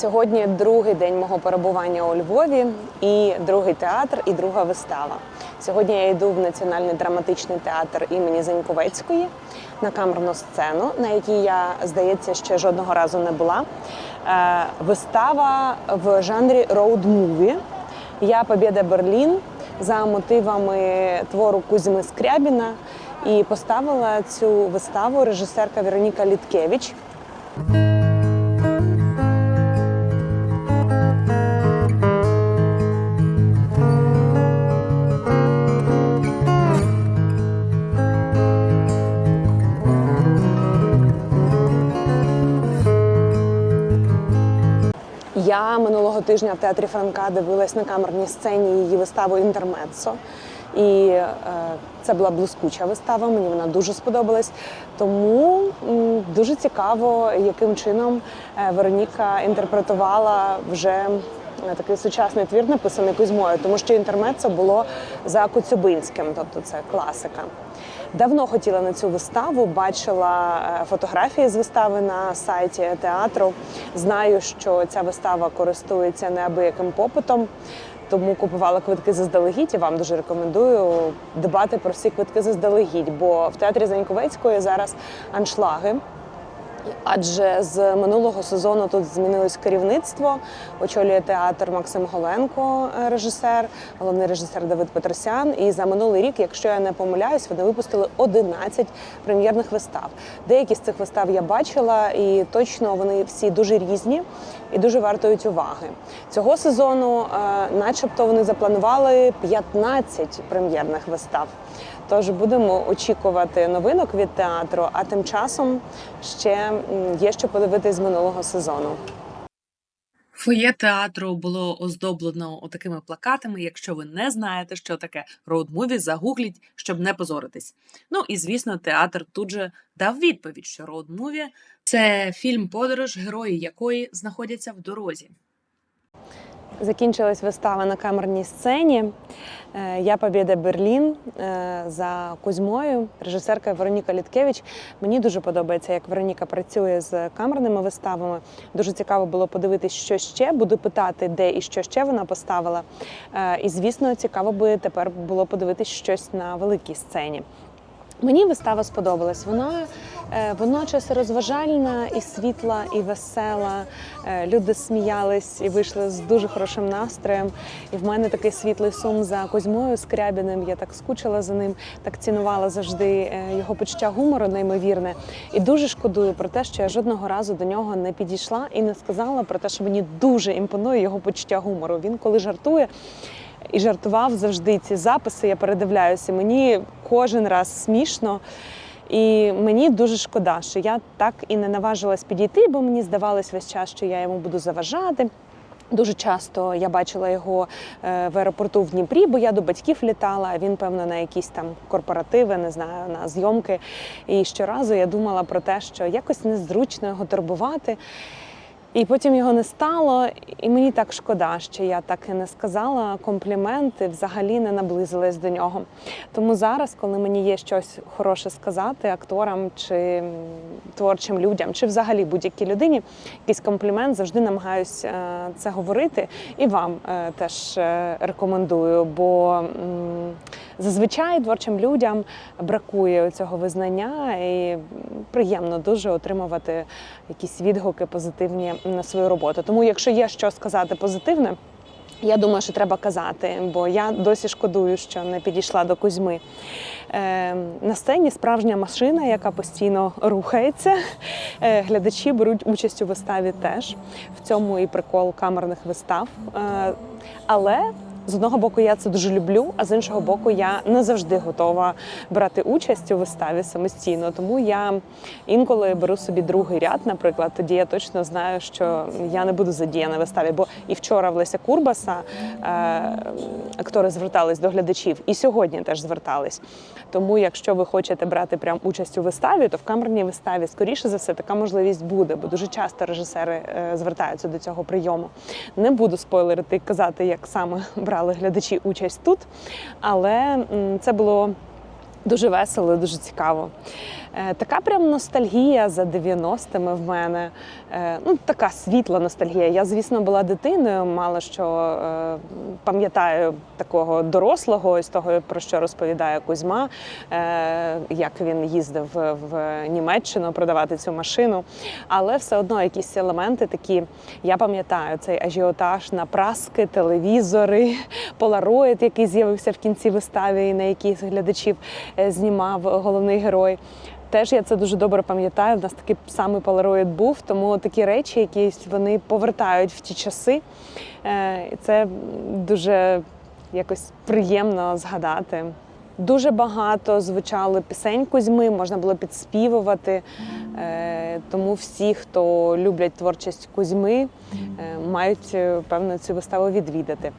Сьогодні другий день мого перебування у Львові, і другий театр, і друга вистава. Сьогодні я йду в Національний драматичний театр імені Заньковецької на камерну сцену, на якій я, здається, ще жодного разу не була. Е, Вистава в жанрі роуд-муві. Я Побєда Берлін за мотивами твору Кузьми Скрябіна. І поставила цю виставу режисерка Вероніка Літкевич. Я минулого тижня в театрі Франка дивилась на камерній сцені її виставу Інтермеццо. І е, це була блискуча вистава. Мені вона дуже сподобалась. Тому дуже цікаво, яким чином е, Вероніка інтерпретувала вже е, такий сучасний твір, написаний Кузьмою, тому що інтермеццо було за Коцюбинським, тобто це класика. Давно хотіла на цю виставу, бачила фотографії з вистави на сайті театру. Знаю, що ця вистава користується неабияким попитом. Тому купувала квитки заздалегідь і вам дуже рекомендую дбати про всі квитки заздалегідь, бо в театрі Заньковецької зараз аншлаги. Адже з минулого сезону тут змінилось керівництво. Очолює театр Максим Голенко, е, режисер, головний режисер Давид Петросян. І за минулий рік, якщо я не помиляюсь, вони випустили 11 прем'єрних вистав. Деякі з цих вистав я бачила, і точно вони всі дуже різні і дуже вартують уваги. Цього сезону, е, начебто, вони запланували 15 прем'єрних вистав. Тож будемо очікувати новинок від театру, а тим часом ще є що подивитись з минулого сезону. Фоє театру було оздоблено отакими плакатами. Якщо ви не знаєте, що таке роуд-муві, загугліть, щоб не позоритись. Ну і звісно, театр тут же дав відповідь, що роуд-муві – це фільм-подорож, герої якої знаходяться в дорозі. Закінчилась вистава на камерній сцені. Е, Я Побєда Берлін е, за Кузьмою, режисерка Вероніка Літкевич. Мені дуже подобається, як Вероніка працює з камерними виставами. Дуже цікаво було подивитись, що ще. Буду питати, де і що ще вона поставила. Е, І, звісно, цікаво би тепер було подивитись щось на великій сцені. Мені вистава сподобалась. Вона е, водночас розважальна і світла, і весела. Е, Люди сміялись і вийшли з дуже хорошим настроєм. І в мене такий світлий сум за Козьмою Скрябіним. Я так скучила за ним, так цінувала завжди е, його почуття гумору, неймовірне. І дуже шкодую про те, що я жодного разу до нього не підійшла і не сказала про те, що мені дуже імпонує його почуття гумору. Він коли жартує і жартував завжди ці записи. Я передивляюся. Мені кожен раз смішно. І мені дуже шкода, що я так і не наважилась підійти, бо мені здавалось весь час, що я йому буду заважати. Дуже часто я бачила його е, в аеропорту в Дніпрі, бо я до батьків літала. а Він, певно, на якісь там корпоративи, не знаю, на зйомки. І щоразу я думала про те, що якось незручно його турбувати. І потім його не стало, і мені так шкода, що я так і не сказала компліменти, взагалі не наблизилась до нього. Тому зараз, коли мені є щось хороше сказати акторам чи творчим людям, чи взагалі будь-якій людині, якийсь комплімент, завжди намагаюся е, це говорити. І вам е, теж е, рекомендую, бо зазвичай творчим людям бракує цього визнання, і приємно дуже отримувати якісь відгуки позитивні на свою роботу. Тому, якщо є що сказати позитивне. Я думаю, що треба казати, бо я досі шкодую, що не підійшла до Кузьми. Е, на сцені справжня машина, яка постійно рухається. Е, глядачі беруть участь у виставі теж. В цьому і прикол камерних вистав. Е, але з одного боку, я це дуже люблю, а з іншого боку, я не завжди готова брати участь у виставі самостійно. Тому я інколи беру собі другий ряд, наприклад. Тоді я точно знаю, що я не буду задіяна виставі. Бо і вчора в Леся Курбаса е, актори звертались до глядачів, і сьогодні теж звертались. Тому, якщо ви хочете брати прям участь у виставі, то в камерній виставі, скоріше за все, така можливість буде, бо дуже часто режисери е, звертаються до цього прийому. Не буду спойлерити і казати, як саме брали глядачі участь тут, але це було Дуже весело, дуже цікаво. Е, Така прям ностальгія за 90-ми в мене. Е, Ну, така світла ностальгія. Я, звісно, була дитиною, мало що е, пам'ятаю такого дорослого з того, про що розповідає Кузьма, як він їздив в- Німеччину продавати цю машину. Але все одно якісь елементи такі. Я пам'ятаю цей ажіотаж на праски, телевізори, полароїд, який з'явився в кінці вистави, і на який з глядачів знімав головний герой. Теж я це дуже добре пам'ятаю. У нас такий самий полароїд був, тому такі речі, якісь вони повертають в ті часи. Е, І це дуже якось приємно згадати. Дуже багато звучало пісень Кузьми, можна було підспівувати. Е, Тому всі, хто люблять творчість Кузьми, е, мають е, певно цю виставу відвідати.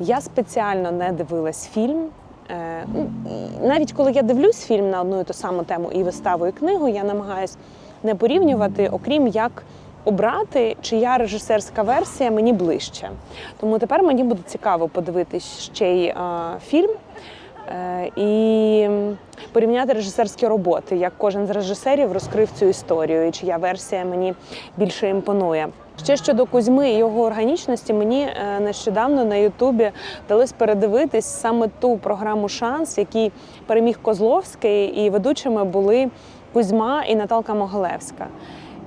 Я спеціально не дивилась фільм. Е, ну, Навіть коли я дивлюсь фільм на одну і ту саму тему і виставу, і книгу, я намагаюсь не порівнювати, окрім як обрати, чия режисерська версія мені ближче. Тому тепер мені буде цікаво подивитись ще й фільм. е, І порівняти режисерські роботи, як кожен з режисерів розкрив цю історію, і чия версія мені більше імпонує. Ще щодо Кузьми і його органічності, мені е, нещодавно на Ютубі вдалося передивитись саме ту програму Шанс, який переміг Козловський, і ведучими були Кузьма і Наталка Могилевська.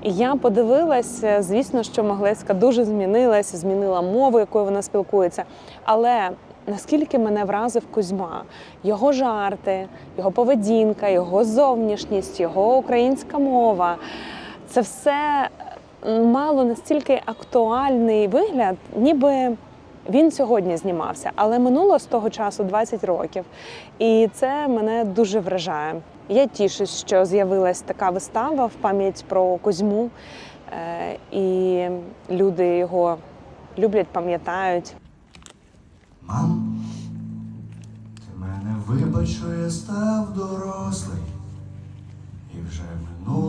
Я подивилася, звісно, що Могилевська дуже змінилася, змінила мову, якою вона спілкується. Але наскільки мене вразив Кузьма, його жарти, його поведінка, його зовнішність, його українська мова це все мало настільки актуальний вигляд, ніби він сьогодні знімався, але минуло з того часу 20 років, і це мене дуже вражає. Я тішусь, що з'явилась така вистава в пам'ять про Кузьму, е, і люди його люблять, пам'ятають. Мам, ти мене вибач, що я став дорослий, і вже минула